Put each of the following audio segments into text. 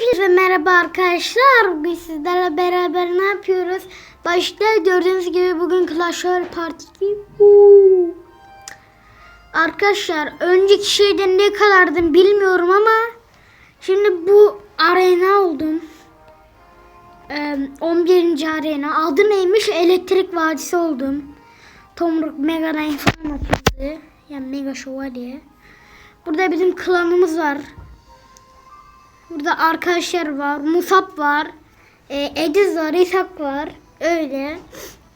Hepinize merhaba arkadaşlar. Bugün sizlerle beraber ne yapıyoruz? Başta gördüğünüz gibi bugün Clash Royale Part 2. Huu. Arkadaşlar önceki şeyden ne kadardım bilmiyorum ama şimdi bu arena oldum. Ee, 11. arena. Adı neymiş? Elektrik Vadisi oldum. Tomruk Mega Nine falan atıldı. Yani Mega Şövalye. Burada bizim klanımız var. Burada arkadaşlar var. Musab var. E, Ediz var. İshak var. Öyle.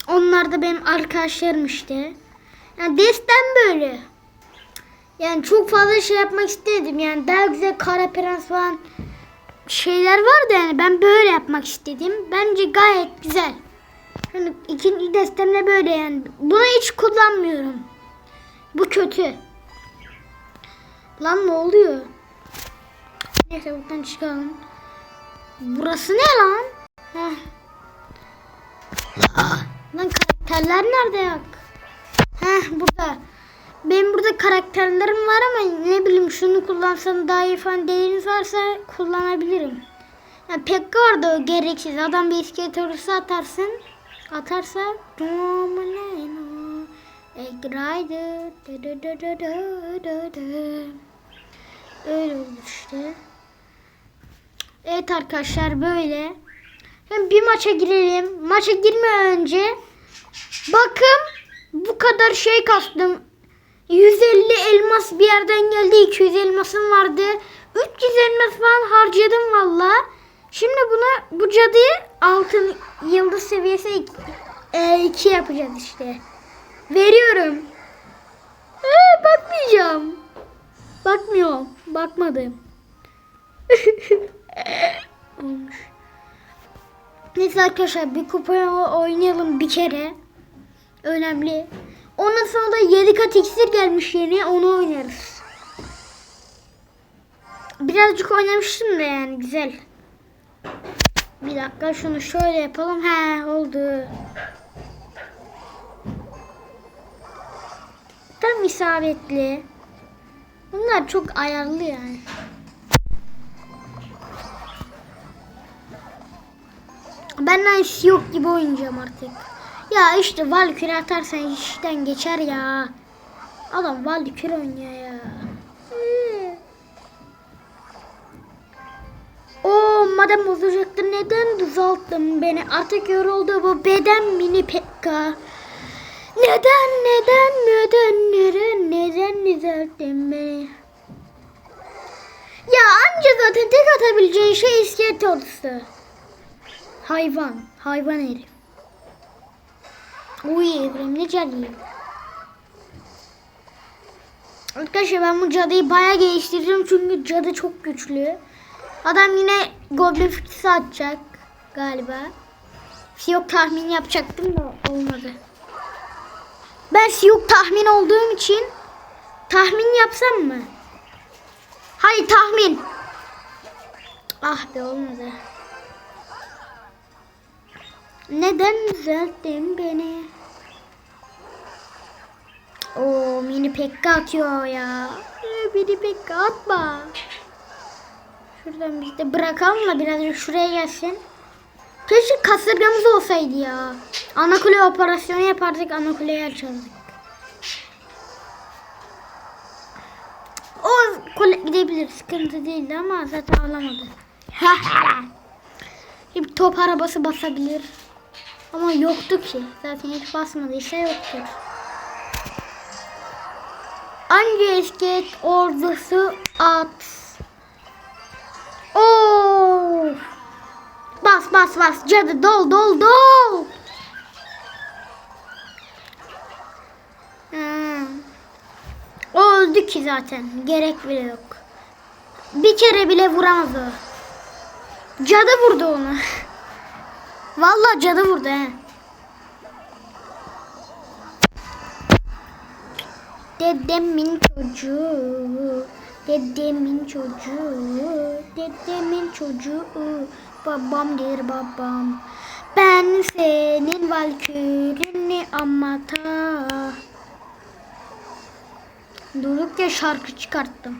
Onlar da benim arkadaşlarım işte. Yani destem böyle. Yani çok fazla şey yapmak istedim. Yani daha güzel kara prens falan şeyler vardı yani. Ben böyle yapmak istedim. Bence gayet güzel. Hani ikinci destemle böyle yani. Bunu hiç kullanmıyorum. Bu kötü. Lan ne oluyor? Neyse buradan çıkalım. Burası ne lan? Heh. Lan karakterler nerede yok? Heh burada. Benim burada karakterlerim var ama ne bileyim şunu kullansam daha iyi falan dediğiniz varsa kullanabilirim. Ya Pekka vardı o gereksiz. Adam bir iskelet olursa atarsın. Atarsa Dominino Egg Rider. Öyle oldu işte. Evet arkadaşlar böyle. Hem bir maça girelim. Maça girmeden önce bakın bu kadar şey kastım. 150 elmas bir yerden geldi. 200 elmasım vardı. 300 elmas falan harcadım valla. Şimdi buna bu cadıyı altın yıldız seviyesi 2 yapacağız işte. Veriyorum. Ee, bakmayacağım. Bakmıyorum. Bakmadım. Olmuş. Neyse arkadaşlar bir kupaya oynayalım bir kere. Önemli. Ondan sonra da 7 kat iksir gelmiş yeni onu oynarız. Birazcık oynamıştım da yani güzel. Bir dakika şunu şöyle yapalım. He oldu. Tam isabetli. Bunlar çok ayarlı yani. Benden iş yok gibi oynayacağım artık. Ya işte Valkyrie atarsan işten geçer ya. Adam Valkyrie oynuyor ya. Hmm. O madem bozacaktı neden düzelttin beni? Artık yoruldu bu beden mini pekka. Neden neden neden neden neden düzelttin beni? Ya anca zaten tek atabileceğin şey iskelet ordusu. Hayvan. Hayvan herif. Uy Evrim ne cadıyım. Arkadaşlar ben bu cadıyı bayağı geliştireceğim çünkü cadı çok güçlü. Adam yine goblin fıçısı atacak galiba. Siyok tahmin yapacaktım da olmadı. Ben siyok tahmin olduğum için tahmin yapsam mı? Hayır tahmin. Ah be olmadı. Neden düzelttin beni? O mini pekka atıyor ya. Ee, Mini pekka atma. Şuradan biz de bırakalım da birazcık şuraya gelsin. Keşke kasırgamız olsaydı ya. Ana kule operasyonu yapardık, ana açardık. O kule gidebilir, sıkıntı değildi ama zaten alamadı. Bir top arabası basabilir. Ama yoktu ki. Zaten hiç basmadıysa yoktur. Anca iskelet ordusu at. Oo! Bas bas bas cadı dol dol dol. Hmm. O öldü ki zaten. Gerek bile yok. Bir kere bile vuramaz o. Cadı vurdu onu. Vallahi cadı vurdu he. Dedemin çocuğu, dedemin çocuğu, dedemin çocuğu, babamdır babam. Ben senin valkürünü amata. Durduk ya şarkı çıkarttım.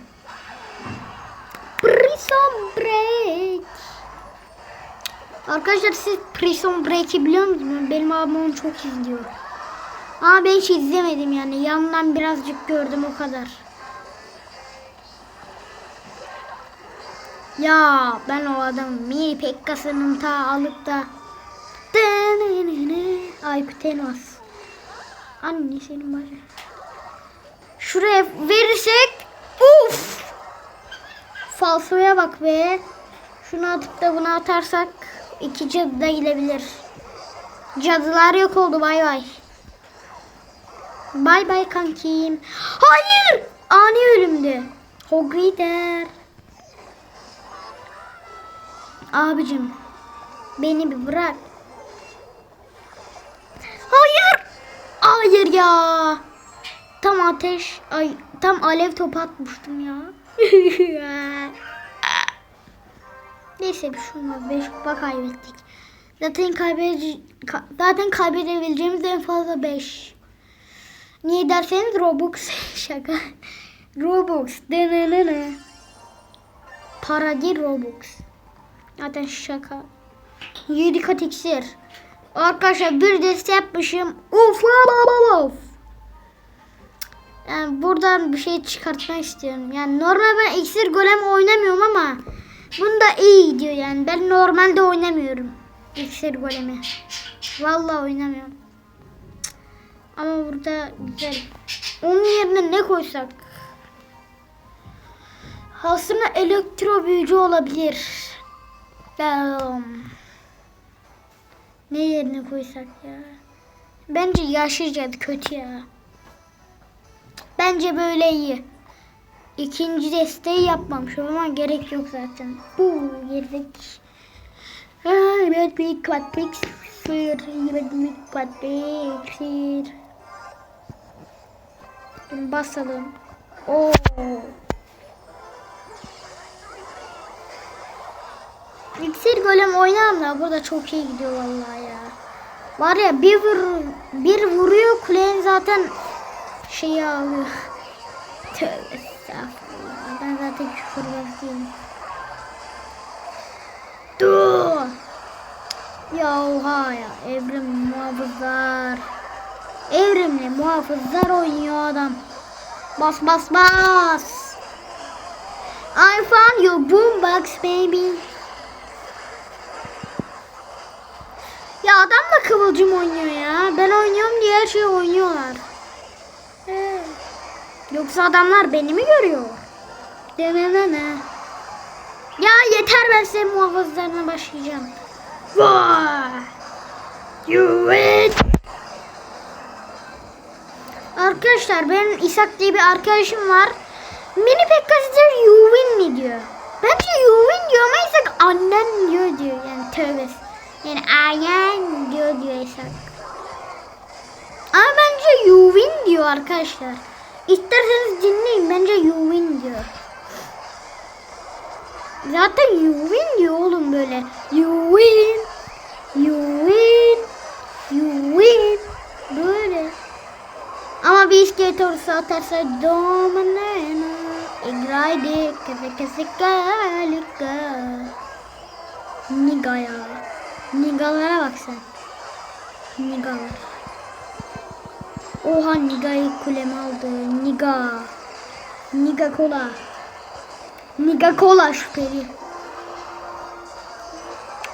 Prison break. Arkadaşlar siz Prison Break'i biliyor musunuz? Benim abim onu çok izliyor. Ama ben hiç izlemedim yani. Yandan birazcık gördüm o kadar. Ya ben o adamın Mi Pekka'sının ta alıp da Aykut Elmas. Anne senin bacı. Şuraya verirsek uf. Falsoya bak be. Şunu atıp da bunu atarsak iki cadı da gidebilir. Cadılar yok oldu bay bay. Bay bay kankim. Hayır! Ani ölümdü. Hogrider. Abicim. Beni bir bırak. Hayır! Hayır ya. Tam ateş, ay tam alev topu atmıştım ya. Neyse bir şey olmaz. 5 kupa kaybettik. Zaten kaybede ka- zaten kaybedebileceğimiz en fazla 5. Niye derseniz Robux şaka. Robux. Denenene. Para değil Robux. Zaten şaka. 7 kat iksir. Arkadaşlar bir deste yapmışım. Uf of of. Yani buradan bir şey çıkartmak istiyorum. Yani normal ben iksir golem oynamıyorum ama bunda iyi gidiyor yani. Ben normalde oynamıyorum iksir golemi. Vallahi oynamıyorum. Ama burada güzel. Onun yerine ne koysak? Aslında elektro büyücü olabilir. Ne yerine koysak ya? Bence yaşlı cadı kötü ya. Bence böyle iyi. İkinci desteği yapmamışım ama gerek yok zaten. Bu girdik. Evet bir quadrix sır. Evet bir quadrix sır. Basalım. Oo. İksir golem oynarım da burada çok iyi gidiyor vallahi ya. Var ya bir vur bir vuruyor kulenin zaten şeyi alıyor. Tövbe. Ben zaten küfür bakıyorum. Dur. Ya oha ya. Evrim muhafızlar. Evrimli muhafızlar oynuyor adam. Bas bas bas. I found your boombox baby. Ya adam da kıvılcım oynuyor ya. Ben oynuyorum diye her şeyi oynuyorlar. Yoksa adamlar beni mi görüyor? Denenene. Ya yeter ben senin muhafızlarına başlayacağım. Evet. Arkadaşlar benim İshak diye bir arkadaşım var. Mini Pekkas'dır you win mi diyor. Bence you win diyor ama İshak annen diyor diyor. Yani tövbe. Yani ayen diyor diyor İshak. Ama bence you win diyor arkadaşlar. İsterseniz dinleyin. Bence you win diyor. Zaten you win diyor oğlum böyle. You win. You win. You win. Böyle. Ama bir iskelet olursa atarsa domanena. Igraydi. Kese kese kalika. Niga ya. Nigalara bak sen. Nigalar. Oha Niga'yı kuleme aldı. Niga. Niga kola. Niga kola şüpheli.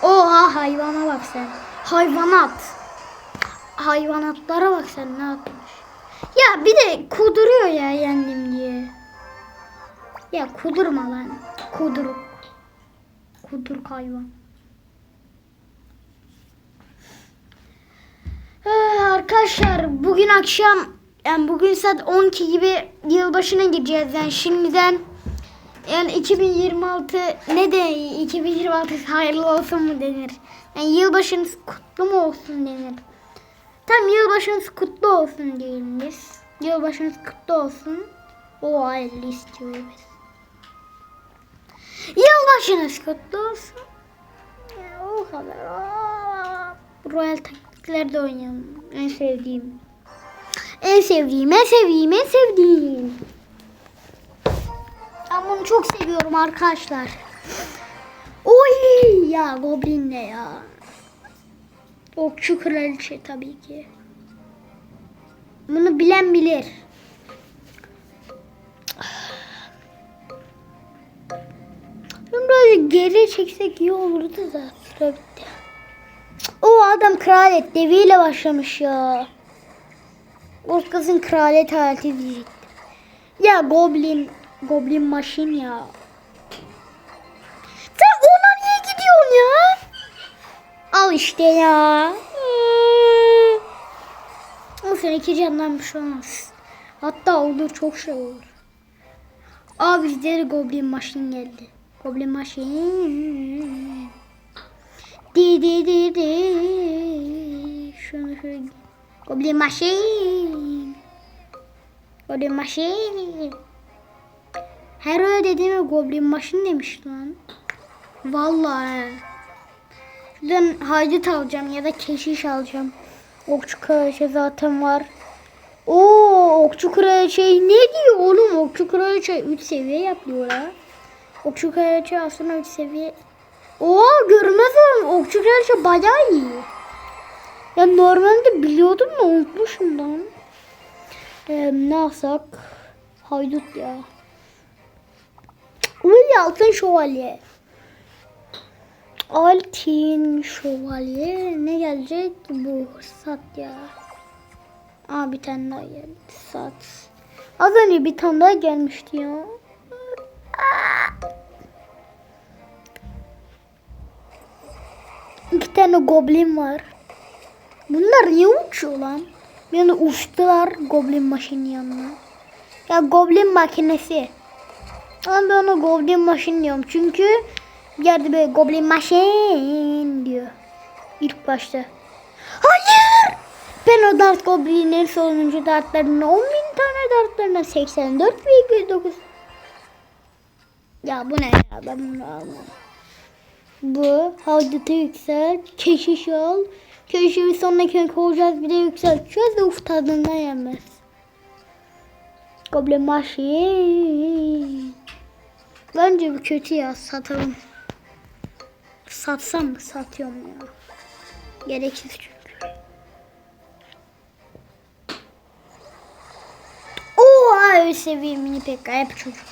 Oha hayvana bak sen. Hayvanat. Hayvanatlara bak sen ne yapmış. Ya bir de kuduruyor ya yendim diye. Ya kudurma lan. Kuduruk. Kuduruk hayvan. Ee, arkadaşlar bugün akşam yani bugün saat 12 gibi yılbaşına gireceğiz yani şimdiden yani 2026 ne de 2026 hayırlı olsun mu denir? Yani yılbaşınız kutlu mu olsun denir? Tam yılbaşınız kutlu olsun diyelim biz. Yılbaşınız kutlu olsun. O hayırlı istiyoruz. Yılbaşınız kutlu olsun. Ya, o kadar. Aa, Royal taktiklerde oynayalım. En sevdiğim. En sevdiğim, en sevdiğim, en sevdiğim. Ben bunu çok seviyorum arkadaşlar. Oy Ya Goblin ne ya? Okçu kraliçe tabii ki. Bunu bilen bilir. Şimdi biraz geri çeksek iyi olurdu da. O adam kraliyet deviyle başlamış ya. O kızın kraliyet hayatı diyecektim. Ya Goblin, Goblin Machine ya. Sen ona niye gidiyorsun ya? Al işte ya. Hmm. O sen iki candan bir şey olmaz. Hatta olur çok şey olur. Aa bizde de Goblin Machine geldi. Goblin Machine. Di di di di. Şunu şöyle. Goblin Machine. Goblin Machine. Her öyle dediğime Goblin Machine demiş lan. Vallahi. Şuradan haydut alacağım ya da keşiş alacağım. Okçu kraliçe zaten var. Oo okçu kraliçe ne diyor oğlum? Okçu kraliçe 3 seviye yapıyor ha. Okçu kraliçe aslında 3 seviye. Oo görmez oğlum. Okçu kraliçe bayağı iyi. Ya normalde biliyordum da unutmuşum lan. Ee, ne alsak? Haydut ya. Uy altın şövalye. Altın şövalye. Ne gelecek? Bu sat ya. Aa bir tane daha geldi. Sat. Az önce bir tane daha gelmişti ya. Aa. İki tane goblin var. Bunlar niye uçuyor lan? Yani uçtular goblin maşinin yanına. Ya goblin makinesi. Ama ben ona goblin machine diyorum. Çünkü bir yerde böyle goblin machine diyor. İlk başta. Hayır! Ben o dart goblinlerin sonuncu dartlarına 10 bin tane dartlarına 84,9 Ya bu ne ya ben bunu almam. Bu haydutı yükselt. Keşiş al. Keşişi sonraki kovacağız bir de yükselteceğiz ve uf tadından yenmez. Goblin Machine. Bence bu kötü ya satalım. Satsam mı? Satıyorum ya. Gereksiz çünkü. Oha üst seviye mini pekka hep çocuk.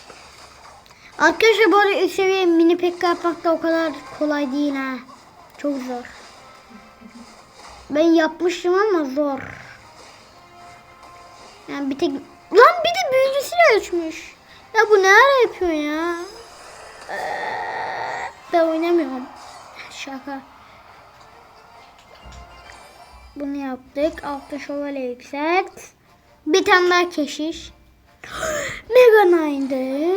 Arkadaşlar bu arada üst seviye mini pekka yapmak da o kadar kolay değil ha. Çok zor. Ben yapmıştım ama zor. Yani bir tek... Lan bir de büyücüsüyle ölçmüş. Ya bu ne ara yapıyor ya? Ee, Ben oynamıyorum. Şaka. Bunu yaptık. Altta şövalye yükselt. Bir tane daha keşiş. Mega Nine'dı.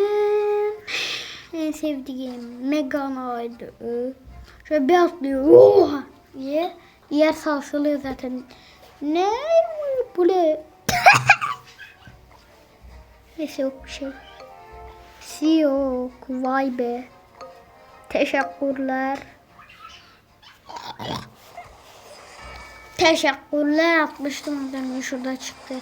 En sevdiğim Mega Nine'dı. Şöyle bir atlıyor. Oha diye. Yer sarsılıyor zaten. Ne bu ne? Neyse yok bir şey. Si yok. Vay be. Teşekkürler. Teşekkürler atmıştım ben şurada çıktı.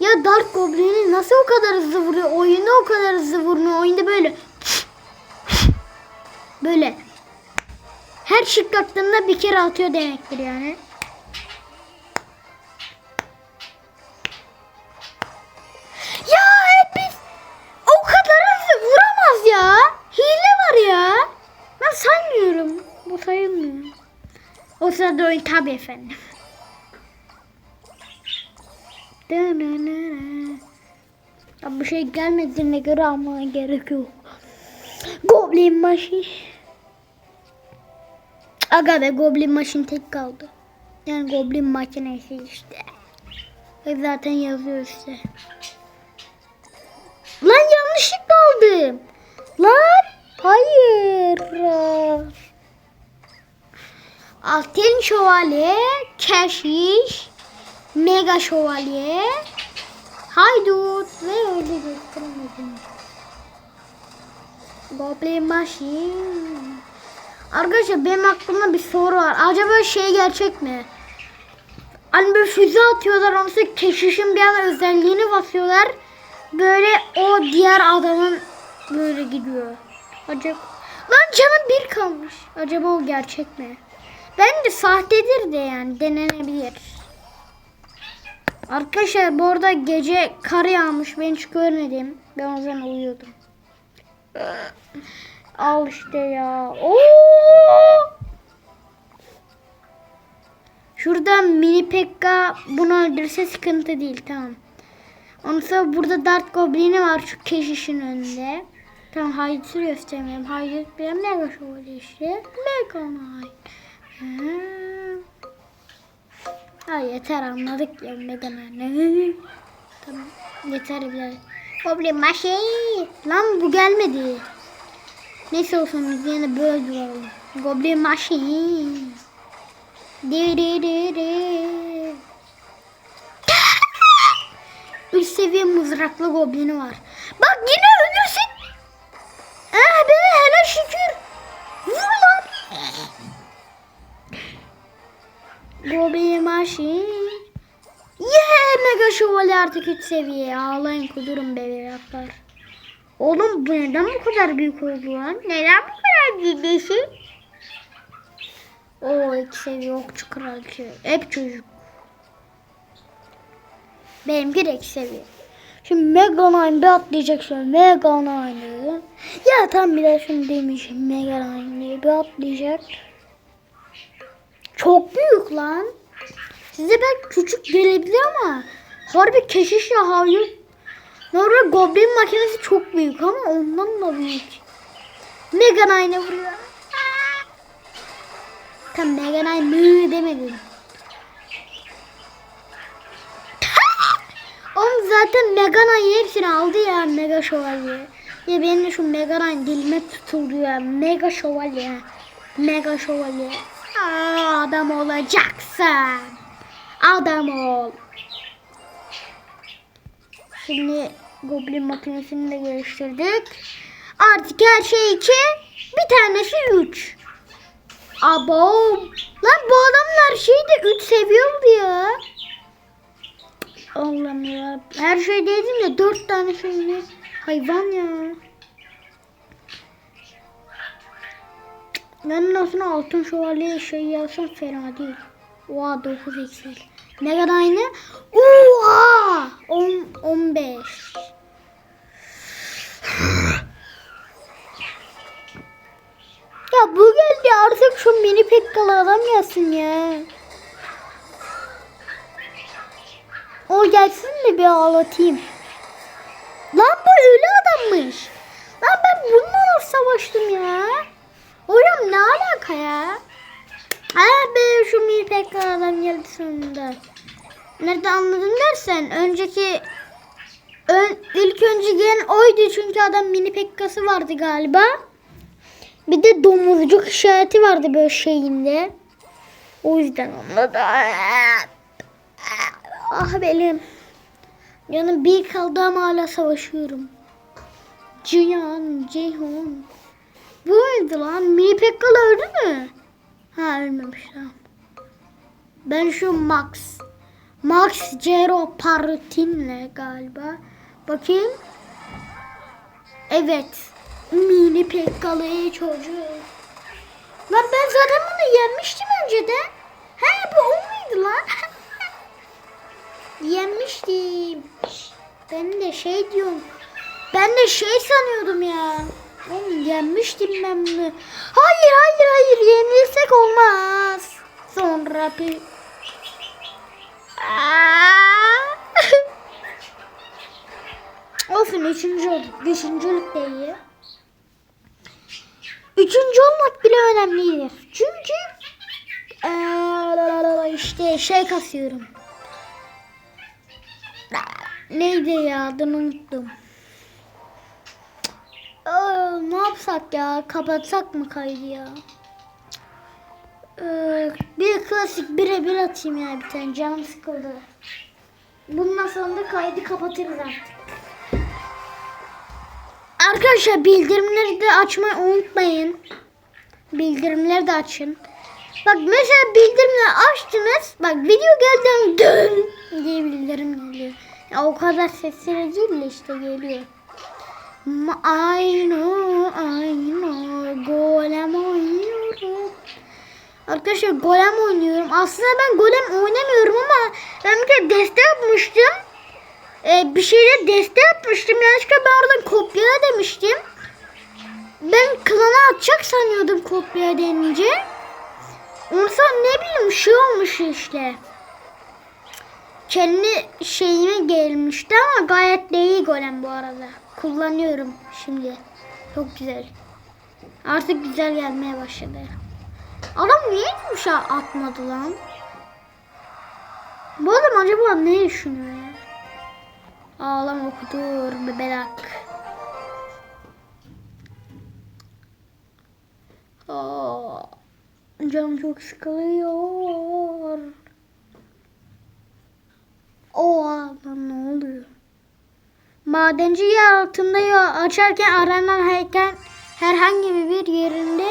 Ya Dark Goblin'i nasıl o kadar hızlı vuruyor? Oyunda o kadar hızlı vurmuyor. Oyunda böyle böyle her şık attığında bir kere atıyor demektir yani. O sırada oyun tabi efendim. Ya bu şey gelmediğine göre ama gerek yok. Goblin Machine. Aga be Goblin Machine tek kaldı. Yani Goblin makinesi işte. Ve zaten yazıyor işte. Lan yanlışlıkla aldım. Lan hayır. Altın şövalye, keşiş, mega şövalye, haydut ve öyle gösteremedim. Goblin Machine. Arkadaşlar benim aklımda bir soru var. Acaba şey gerçek mi? Hani böyle füze atıyorlar onu sonra keşişin bir an özelliğini basıyorlar. Böyle o diğer adamın böyle gidiyor. Acaba Lan canım bir kalmış. Acaba o gerçek mi? Bence sahtedir de yani denenebilir. Arkadaşlar bu arada gece kar yağmış. Ben hiç görmedim. Ben o zaman uyuyordum. Al işte ya. Oo! Şurada mini Pekka bunu öldürse sıkıntı değil tamam. Ondan sonra burada Dart Goblin'i var şu keşişin önünde. Tamam Haydut'u göstermiyorum. Haydut bir mega şövalye işte. Mega Knight. Ha. Yeter anladık ya Mega Knight. tamam yeter bile. Goblin maşi. Lan bu gelmedi. Neyse olsun biz yine böyle duralım. Goblin maşi. Di di di di. Üst seviye mızraklı goblini var. Bak yine ölürsün. Ah be hele şükür. Goblin maşin. Yeah mega şövalye artık 3 seviye. Ağlayın kudurun bebekler. Oğlum bu neden bu kadar büyük oldu lan? Neden bu kadar büyük O iki seviye okçu kraliçe. Hep çocuk. Benimki de iki seviye. Şimdi Mega Nine bir atlayacak şöyle Mega Nine'ı. Ya tam bir de şunu demişim Mega Nine'ı bir atlayacak. Çok büyük lan. Size ben küçük gelebilir ama harbi keşiş ya hayır. Normal Goblin makinesi çok büyük ama ondan da büyük. Mega Nine'e vuruyor. Tam Mega Nine mü demedim. Oğlum zaten Mega Nine hepsini aldı ya Mega Şövalye. Ya benim şu Mega Nine dilime tutuldu ya. Mega Şövalye. Mega Şövalye. Aa, adam olacaksın. Adam ol. Şimdi Goblin makinesini de geliştirdik. Artık her şey iki. Bir tanesi üç. Abo. Lan bu adamlar şeyde üç seviye oldu ya. Allah'ım ya. Her şey dedim de dört tane şey Hayvan ya. Ben nasıl altın şövalye şey yazsam fena değil. Oha 9 eksik. Ne kadar aynı? Oha! 10, 15. ya bu geldi artık şu mini pekkalı adam gelsin ya. O gelsin de bir ağlatayım. Lan bu ölü adammış. Lan ben bununla savaştım ya. Ne alaka ya? Ha be şu pekkalı adam geldi sonunda. Nerede anladın dersen önceki ön, ilk önce gelen oydu çünkü adam mini pekkası vardı galiba. Bir de domuzcuk işareti vardı böyle şeyinde. O yüzden anladı. Ah benim. Canım bir kaldı ama hala savaşıyorum. Cihan, Ceyhun. Bu muydu lan? Mini Pekkalı öldü mü? Ha ölmemiş tamam. Ben şu Max. Max Zero Partin'le galiba. Bakayım. Evet. Mini Pekkalı çocuk. Lan ben zaten bunu yenmiştim önceden. He bu o muydu lan? Yenmiştim. Ben de şey diyorum. Ben de şey sanıyordum ya. Oğlum yenmiştim ben bunu. Hayır hayır hayır yenilsek olmaz. Sonra bir... Olsun üçüncü olduk. Beşincilik de iyi. Üçüncü olmak bile önemlidir. Çünkü eee, işte şey kasıyorum. Neydi ya adını unuttum. Ne yapsak ya? Kapatsak mı kaydı ya? Ee, bir klasik birebir atayım ya bir tane canım sıkıldı. Bundan sonra da kaydı kapatırız artık. Arkadaşlar bildirimleri de açmayı unutmayın. Bildirimleri de açın. Bak mesela bildirimleri açtınız. Bak video geldi dön diye bildirim geliyor. Ya o kadar sesleri değil de işte geliyor. I know, I know. Golem oynuyorum. Arkadaşlar golem oynuyorum. Aslında ben golem oynamıyorum ama ben bir kere deste yapmıştım. Ee, bir şeyde deste yapmıştım. Yanlışlıkla ben oradan kopyala demiştim. Ben klana atacak sanıyordum kopya denince. Sonra ne bileyim şey olmuş işte. Kendi şeyime gelmişti ama gayet de iyi golem bu arada. Kullanıyorum şimdi. Çok güzel. Artık güzel gelmeye başladı. Adam niye şey atmadı lan? Bu adam acaba ne düşünüyor ya? Ağlam okudur bebelak. Aa, canım çok sıkılıyor. Oha lan ne oluyor? Madenci yer altında yol açarken aranan heykel herhangi bir yerinde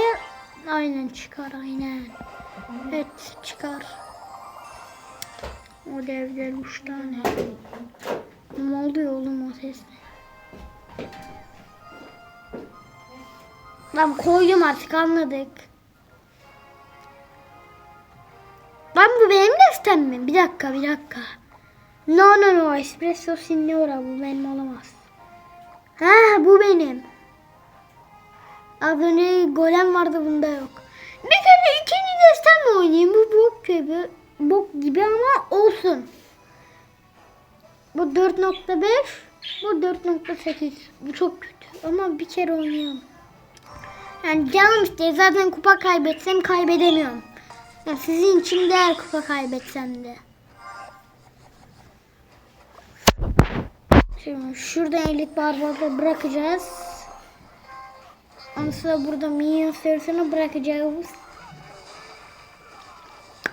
aynen çıkar aynen. Evet çıkar. O devler üç tane. Ne oluyor oğlum o ses ne? Lan koydum artık anladık. Lan bu benim destem mi? Bir dakika bir dakika. No no no espresso signora bu benim olamaz. Ha bu benim. Az önce golem vardı bunda yok. Bir kere ikinci destemle oynayayım. Bu bok gibi, bok gibi ama olsun. Bu 4.5 bu 4.8 bu çok kötü ama bir kere oynayalım. Yani canım işte zaten kupa kaybetsem kaybedemiyorum. Yani sizin için değer kupa kaybetsem de. Şimdi şurada elit barbarda bırakacağız. Ondan burada minyon sürüsünü bırakacağız.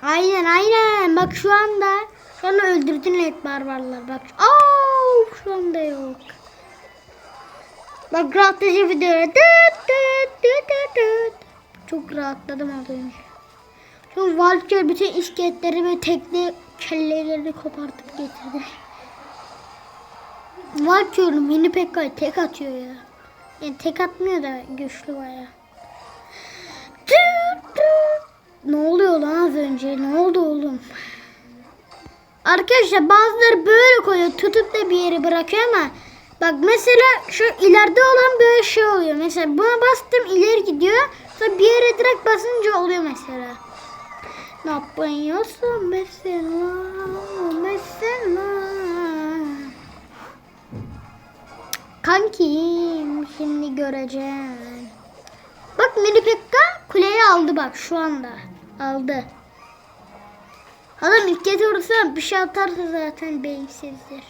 Aynen aynen. Bak şu anda şu anda öldürdün elit barbarlar. Bak. Aa, şu anda yok. Bak rahatlatıcı video. Dıt dıt dıt dıt dıt. Çok rahatladım az önce. Şu Valkyrie bütün iskeletleri ve tekne kellelerini kopartıp getirdi. Valkyrie mini Pekka'yı tek atıyor ya. Yani tek atmıyor da güçlü baya. Ne oluyor lan az önce? Ne oldu oğlum? Arkadaşlar bazıları böyle koyuyor. Tutup da bir yere bırakıyor ama bak mesela şu ileride olan böyle şey oluyor. Mesela buna bastım ileri gidiyor. Sonra bir yere direkt basınca oluyor mesela. Ne yapıyorsun mesela? Mesela. Kankim şimdi göreceğim. Bak Mini Pekka kuleyi aldı bak şu anda. Aldı. Adam ilk kez vurursa bir şey atarsa zaten beyinsizdir.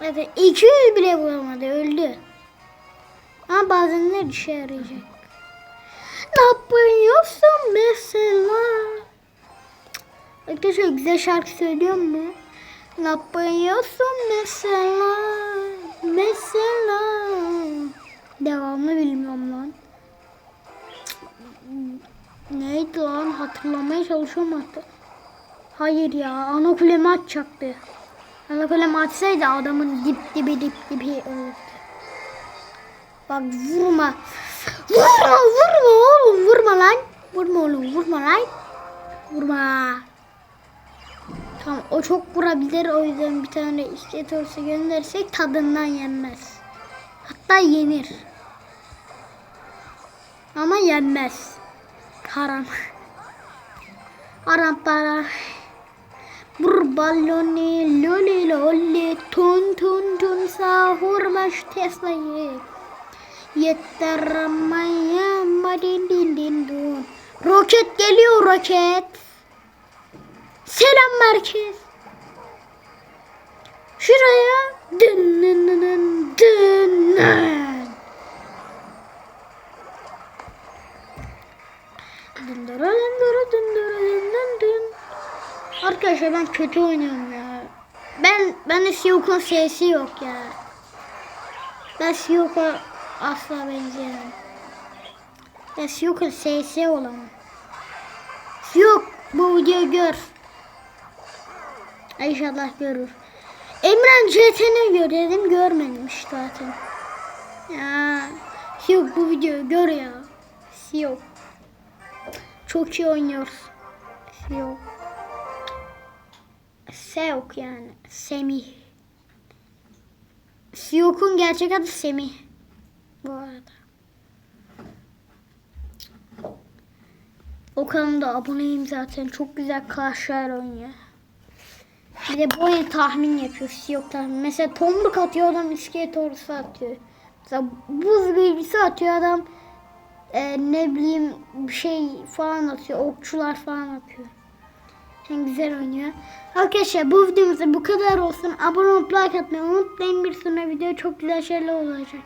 Evet 200 bile vuramadı öldü. Ama bazen de işe yarayacak. Ne yapıyorsun mesela? Arkadaşlar güzel şarkı söylüyor mu? Ne yapıyorsun mesela? Mesela. Devamını bilmiyorum lan. Neydi lan? Hatırlamaya çalışıyorum hatta. Hayır ya. Ana kulemi atacaktı. Ana kulemi atsaydı adamın dip dibi dip dibi olurdu. Bak vurma. Vurma vurma oğlum vurma lan. Vurma oğlum vurma lan. Vurma. Tamam o çok vurabilir o yüzden bir tane iskelet olsa gönderirsek tadından yenmez. Hatta yenir. Ama yenmez. Haram. Haram para. Bur baloni loli loli tun tun tun sahur baş Tesla'yı. Yeter maya madin din din dun. Roket geliyor roket. Selam merkez. Şuraya dın dın dın dın dın dın. Dın dın. Arkadaşlar ben kötü oynuyorum ya. Ben ben de Siyok'un sesi yok ya. Ben Siyok'a asla benzeyemem. Ben Siyok'un sesi olamam. Siyok bu videoyu gör. İnşallah görür. Emren CT'ni gör dedim görmemiş zaten. Ya yok bu videoyu gör ya. Yok. Çok iyi oynuyoruz. Yok. Seok yani. Semih. Siyok'un gerçek adı Semih. Bu arada. O kanalda aboneyim zaten. Çok güzel Clash oynuyor. Bir de bu oyunu tahmin yapıyor. Siyok tahmin. Mesela tomruk atıyor adam iskelet ordusu atıyor. Mesela buz bilgisi atıyor adam e, ne bileyim bir şey falan atıyor. Okçular falan atıyor. Yani güzel oynuyor. Arkadaşlar bu videomuzda bu kadar olsun. Abone olup like atmayı unutmayın. Bir sonraki video çok güzel şeyler olacak.